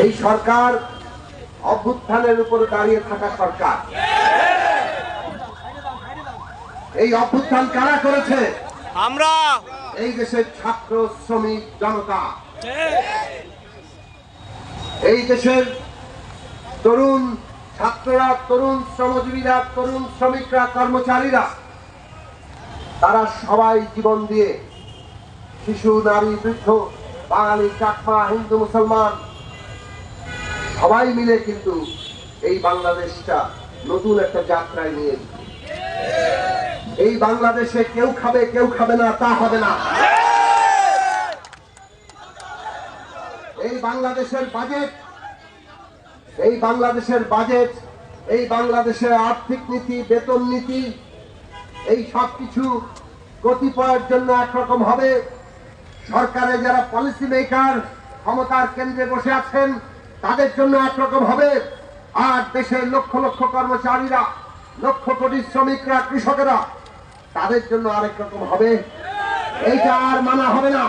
এই সরকার অভ্যুত্থানের উপর দাঁড়িয়ে থাকা সরকার। এই অভ্যুত্থান কারা করেছে? আমরা। এই দেশের ছাত্র শ্রমিক জনতা। এই দেশের তরুণ ছাত্ররা তরুণ শ্রমজীবীরা তরুণ শ্রমিকরা কর্মচারীরা তারা সবাই জীবন দিয়ে শিশু নারী বৃদ্ধ বাঙালি চাকমা হিন্দু মুসলমান সবাই মিলে কিন্তু এই বাংলাদেশটা নতুন একটা যাত্রায় নিয়ে এই বাংলাদেশে কেউ খাবে কেউ খাবে না, তা হবে না। এই বাংলাদেশের বাজেট এই বাংলাদেশের বাজেট এই বাংলাদেশের আর্থিক নীতি, বেতন নীতি, এই সব কিছু কতিপয়ের জন্য একরকম হবে। সরকারে যারা পলিসি মেকার ক্ষমতার কেন্দ্রে বসে আছেন তাদের জন্য একরকম হবে। আর দেশের লক্ষ লক্ষ কর্মচারীরা লক্ষ কোটি শ্রমিকরা কৃষকেরা তাদের জন্য আরেক রকম হবে। এইটা আর মানা হবে না।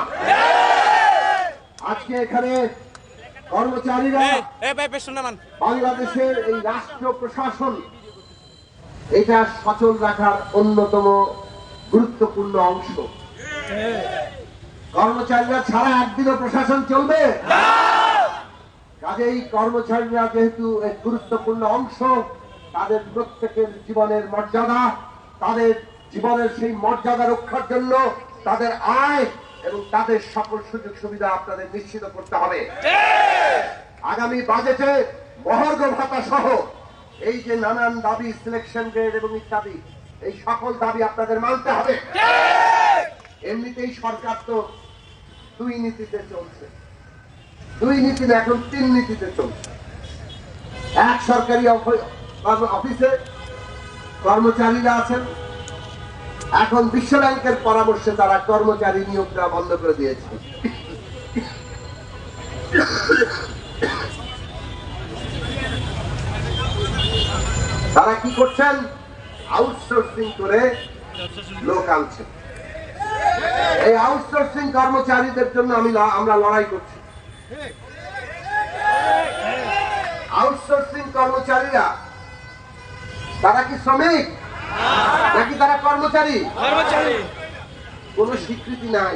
আজকে এখানে কর্মচারীরা বাংলাদেশের এই রাষ্ট্র প্রশাসন এটা সচল রাখার অন্যতম গুরুত্বপূর্ণ অংশ। কর্মচারীরা ছাড়া একদিনও প্রশাসন চলবে? কাজেই কর্মচারীরা যেহেতু এক গুরুত্বপূর্ণ অংশ, তাদের প্রত্যেকের জীবনের মর্যাদা, তাদের জীবনের সেই মর্যাদা রক্ষার জন্য তাদের আয় এবং তাদের সকল সুযোগ সুবিধা আপনাদের নিশ্চিত করতে হবে। আগামী বাজেটে মহর্ঘ ভাতা সহ এই যে নানান দাবি সিলেকশন গ্রেড এবং ইত্যাদি, এই সকল দাবি আপনাদের মানতে হবে। এমনিতেই সরকার তো দুই নীতিতে চলছে। দুই নীতি না, এখন তিন নীতিতে চলছে। এক সরকারি অফিসে কর্মচারীরা আছেন, এখন বিশ্ব ব্যাংকের পরামর্শে তারা কর্মচারী নিয়োগ দেওয়া বন্ধ করে দিয়েছে। তারা কি করছেন? আউটসোর্সিং করে লোক আনছেন। এই আউটসোর্সিং কর্মচারীদের জন্য আমি আমরা লড়াই করছি। আউটসোর্সিং কর্মচারীরা তারা কি শ্রমিক? নাকি তারা কর্মচারী? কর্মচারী। কোনো স্বীকৃতি নাই।